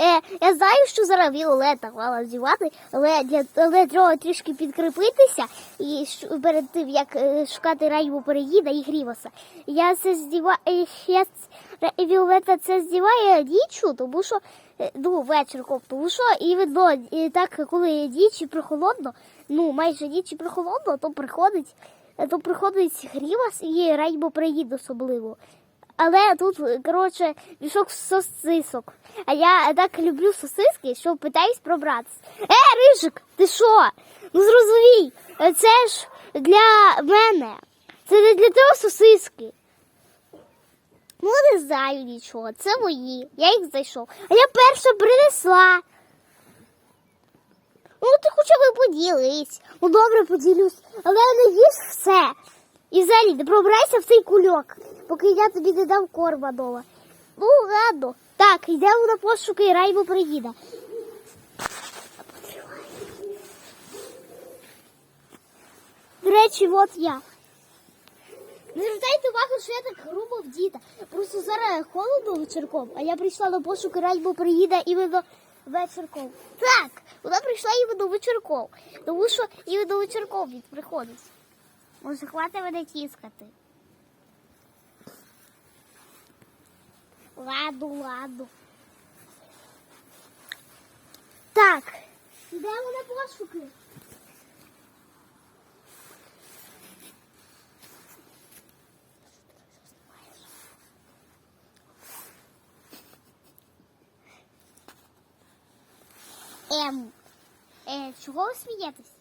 Е, я знаю, що зараз Віолета мала здівати, але, для- але треба трішки підкріпитися і перед тим, як е, шукати Райву переїда і Грівоса. Я це здіва... е, я... Віолета це здіває дічу, тому що ну, вечірком, тому що і видно, і так, коли дічі прохолодно, ну майже дічі прохолодно, то приходить, то приходить Грівос і Райбо приїде особливо. Але тут, коротше, мішок сосисок. А я так люблю сосиски, що питаюсь пробратися. Е, Рижик, ти що? Ну зрозумій, це ж для мене. Це не для тебе сосиски. Ну, не знаю нічого. Це мої. Я їх знайшов. А я перша принесла. Ну, ти хоча б поділись. Ну, добре, поділюсь. Але не їж все. І взагалі не пробирайся в цей кульок, поки я тобі не дам корма дома. Ну, ладно. Так, йдемо на пошуки Райбо приїде. До речі, от я. Не звертайте увагу, що я так грубо вдіта. Просто зараз холодно вечірком, а я прийшла на пошуки Райбо приїде іменно вечірком. Так, вона прийшла іменно вечірком. Тому що іменно вечірком він приходить. Може, хватить мене тіскати. Ладно, ладно. Так, йдемо на пошуки. Ем, е, чого ви смієтесь?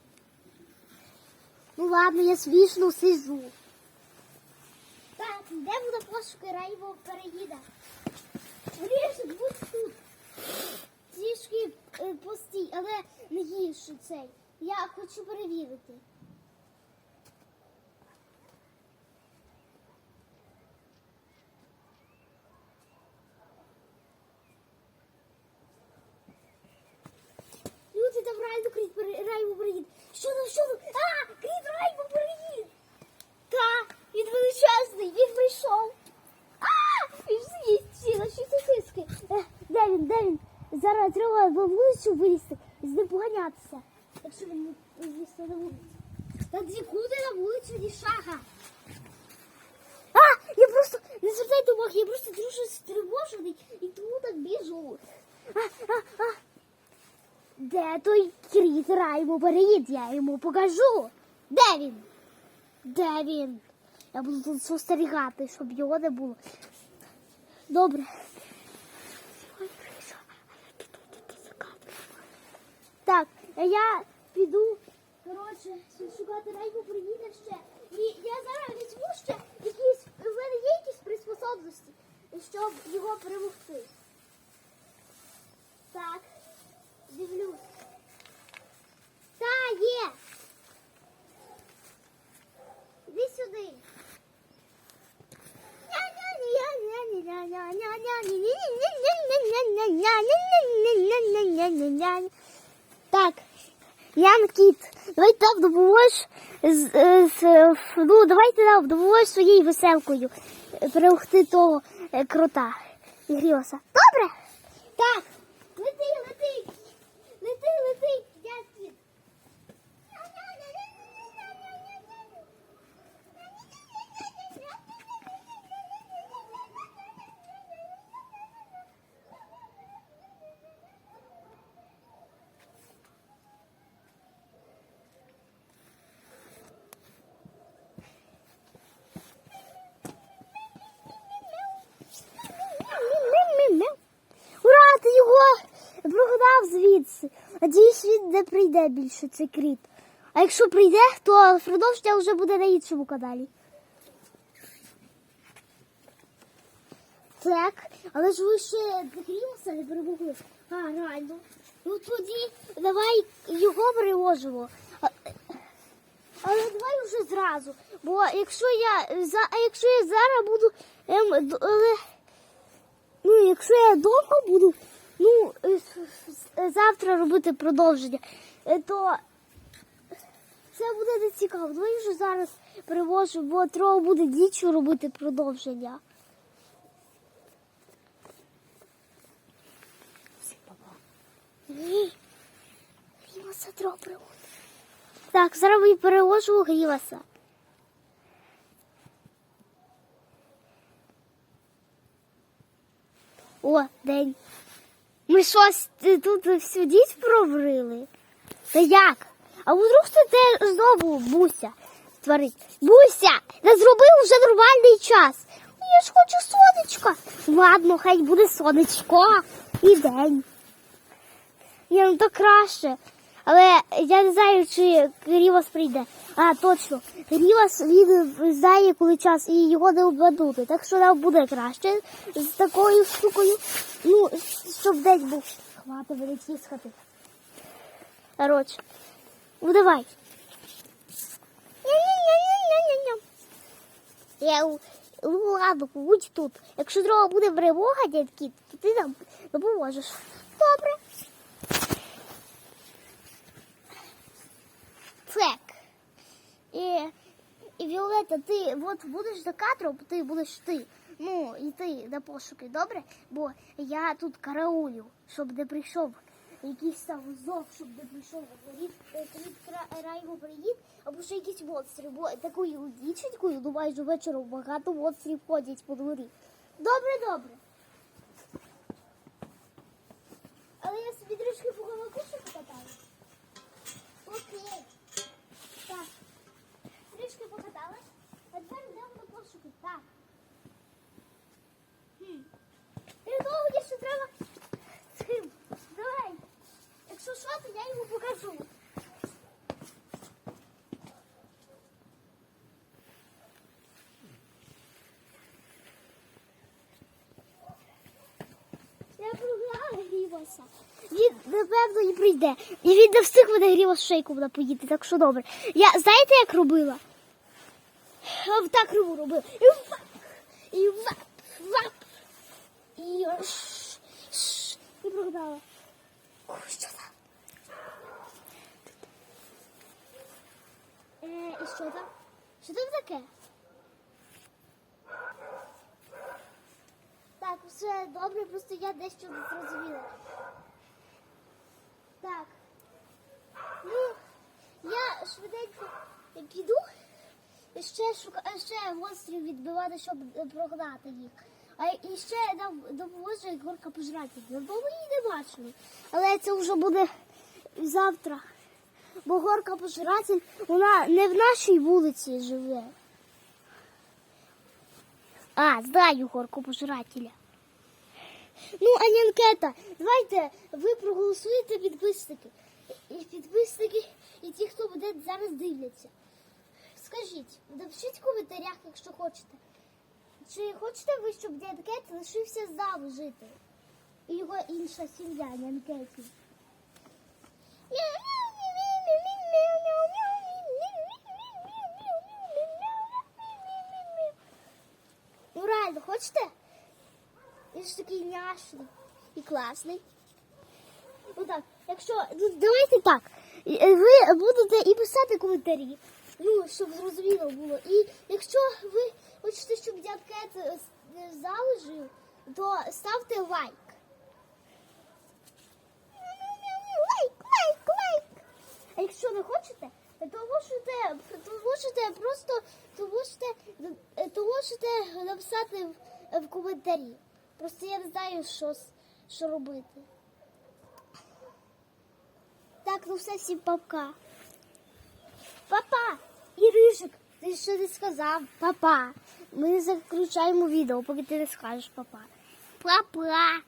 Ну ладно, я смішно сижу. Так, йдемо на пошуки Райвого переїда. Рішик, будь тут. Трішки е, постій, але не їж цей. Я хочу перевірити. Люди, там реально кріт пере- Райво переїд. Що там, що там? А, кріт Райво переїд. Та, він величезний, він прийшов. А, він з'їсть всі наші сосиски. Е, де він, де він? Зараз треба на вулицю вилізти, з ним поганятися. Якщо він не з'їсти на вулицю. Та нікуди на вулицю ні шага. А, я просто, не звертайте уваги, я просто дуже стривожений і тому так біжу. А, а, а. Де той кріт Раймо переїд? Я йому покажу. Де він? Де він? Я буду тут спостерігати, щоб його не було. Добре. Так, а я піду, коротше, шукати Раймо приїде ще. І я зараз візьму ще якісь, у мене є якісь приспособності, щоб його перемогти. Так, дивлюсь. Та, є. Іди сюди. Так, Ян Кіт, давайте допоможеш з, е, з, е, ну, давайте допоможеш своєю веселкою е, перемогти того крота і гріоса. Добре? Так, лети, лети, лети, Ян Кіт. Ура, ти його прогнав звідси. Надіюсь, він не прийде більше цей кріт. А якщо прийде, то продовження вже буде на іншому каналі. Так, але ж ви ще Кріуса не перемогли. А, реально. Ну тоді давай його переможемо. Але давай вже зразу. Бо якщо я за якщо я зараз буду ем, але, ну, якщо я довго буду, ну е, с- завтра робити продовження, е, то це буде не цікаво. Давай вже зараз перевожу, бо треба буде нічого робити продовження. Гріваса добре. Так, зараз я переложу Гріваса. О, день. Ми щось е, тут всю діть пробрили. Та як? А вдруг це те знову Буся творить? Буся, не зробив вже нормальний час. Я ж хочу сонечко. Ладно, хай буде сонечко і день. Я ну то краще. Але я не знаю, чи Рівас прийде. А, точно. Рівас він знає, коли час, і його не обманути. Так що нам буде краще з такою штукою. Ну, щоб день був. Хвати мене тіскати. Коротше. Ну давай. Я ну ладно, будь тут. Якщо треба буде перемога, дядьки, то ти нам допоможеш. Добре. Так. І, і Віолета, ти от будеш за кадром, ти будеш ти. Ну, йти на пошуки, добре? Бо я тут караулю, щоб не прийшов якийсь там зов, щоб не прийшов рід, райву приїд, або ще якісь монстри. Бо такою дівчинкою, думаю, що вечором багато монстрів ходять по дворі. Добре, добре. Але я собі трішки по колокушу покатаю. Окей. Так. Трішки покаталась. А тепер йдемо на пошуки. Так. Хм. Ти довго ще треба. Цим. Давай. Якщо що, то я йому покажу. Я програла Грівоса. Він напевно і прийде. І він не встиг мене Грівос шейку буде поїти, так що добре. Я знаєте, як робила? Об Так робу робила. І вап, і вап, вап. І ш, ш, і програла. О, що там? Е, і що там? Що там таке? Так, все добре, просто я дещо не зрозуміла. Так. Ну, я швиденько піду. Ще шука... ще монстрів відбивати, щоб е, прогнати їх. А і ще нам допоможе Ігорка пожрати. Ну, бо ми її не бачили. Але це вже буде завтра. Бо горка пожиратель, вона не в нашій вулиці живе. А, знаю горку пожирателя. Ну, а анкета. Давайте ви проголосуєте підписники. І підписники, і ті, хто буде зараз дивляться. Скажіть, напишіть в коментарях, якщо хочете. Чи хочете ви, щоб дядь Кет лишився з жити? І його інша сім'я, не анкеті. Ну реально, хочете? Він ж такий няшний і класний. Ну так, якщо ну, давайте так. Ви будете і писати коментарі, ну щоб зрозуміло було. І якщо ви хочете, щоб дядь е, е, залежив, то ставте лайк. Лайк, лайк, лайк. А якщо не хочете, то можете, то можете просто е, то можете написати в, в коментарі. Просто я не знаю, що, що робити. Так, ну все, всім папка. Папа! І Рижик, ти ще не сказав. Папа. Ми заключаємо відео, поки ти не скажеш папа. Папа.